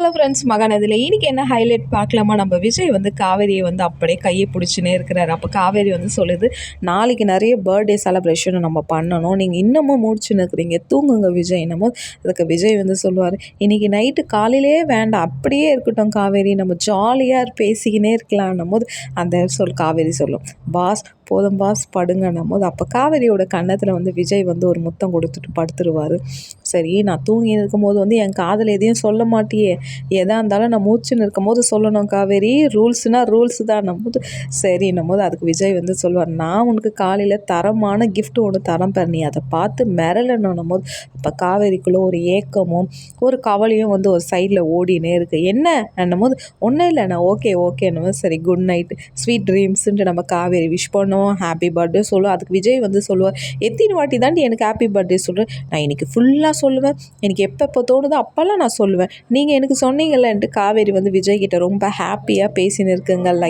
Hello friends மகன் அதில். இன்றைக்கி என்ன ஹைலைட் பார்க்கலாமா? நம்ம விஜய் வந்து காவேரியை வந்து அப்படியே கையை பிடிச்சினே இருக்கிறாரு. அப்போ காவேரி வந்து சொல்லுது நாளைக்கு நிறைய பர்த்டே செலப்ரேஷன் நம்ம பண்ணணும். நீங்கள் இன்னமும் முடிச்சுன்னு இருக்கிறீங்க தூங்குங்க விஜய். என்னமோ அதுக்கு விஜய் வந்து சொல்லுவார் இன்றைக்கி நைட்டு காலையிலே வேண்டாம். அப்படியே இருக்கட்டும் காவேரி. நம்ம ஜாலியாக பேசிக்கினே இருக்கலாம்னும் போது அந்த சொல் காவேரி சொல்லும். பாஸ் போதும் பாஸ் படுங்கன்னும் போது அப்போ காவேரியோட கன்னத்தில் வந்து விஜய் வந்து ஒரு முத்தம் கொடுத்துட்டு படுத்துருவார். சரி நான் தூங்கி இருக்கும்போது வந்து என் காதில் எதையும் சொல்ல மாட்டியே. எதாக இருந்தாலும் நான் மூச்சுன்னு இருக்கும்போது சொல்லணும் காவேரி. ரூல்ஸ்னால் ரூல்ஸ் தான் போது சரின்னும் போது அதுக்கு விஜய் வந்து சொல்லுவார் நான் உனக்கு காலையில் தரமான கிஃப்ட் ஒன்று தரம் பெற நீ அதை பார்த்து மிரளணும் போது அப்போ காவேரிக்குள்ளே ஒரு ஏக்கமும் ஒரு கவலையும் வந்து ஒரு சைடில் ஓடினே இருக்குது என்ன? என்னும் போது ஒன்றும் இல்லை நான் ஓகே ஓகேன்னும் போது சரி குட் நைட் ஸ்வீட் ட்ரீம்ஸுன்ட்டு நம்ம காவேரி விஷ் பண்ணோம். ஹாப்பி பர்த்டே சொல்லுவோம். அதுக்கு விஜய் வந்து சொல்லுவார் எத்தனை வாட்டி தாண்டி எனக்கு ஹாப்பி பர்த்டே சொல்கிறேன் நான் இன்னைக்கு ஃபுல்லாக சொல்லுவேன். எனக்கு எப்போ எப்போ தோணுதோ அப்போல்லாம் நான் சொல்லுவேன். நீங்கள் எனக்கு சொன்னீங்கல்லன்ட்டு காவேரி வந்து விஜய் கிட்ட ரொம்ப ஹாப்பியாக பேசின்னு இருக்குங்க லைக்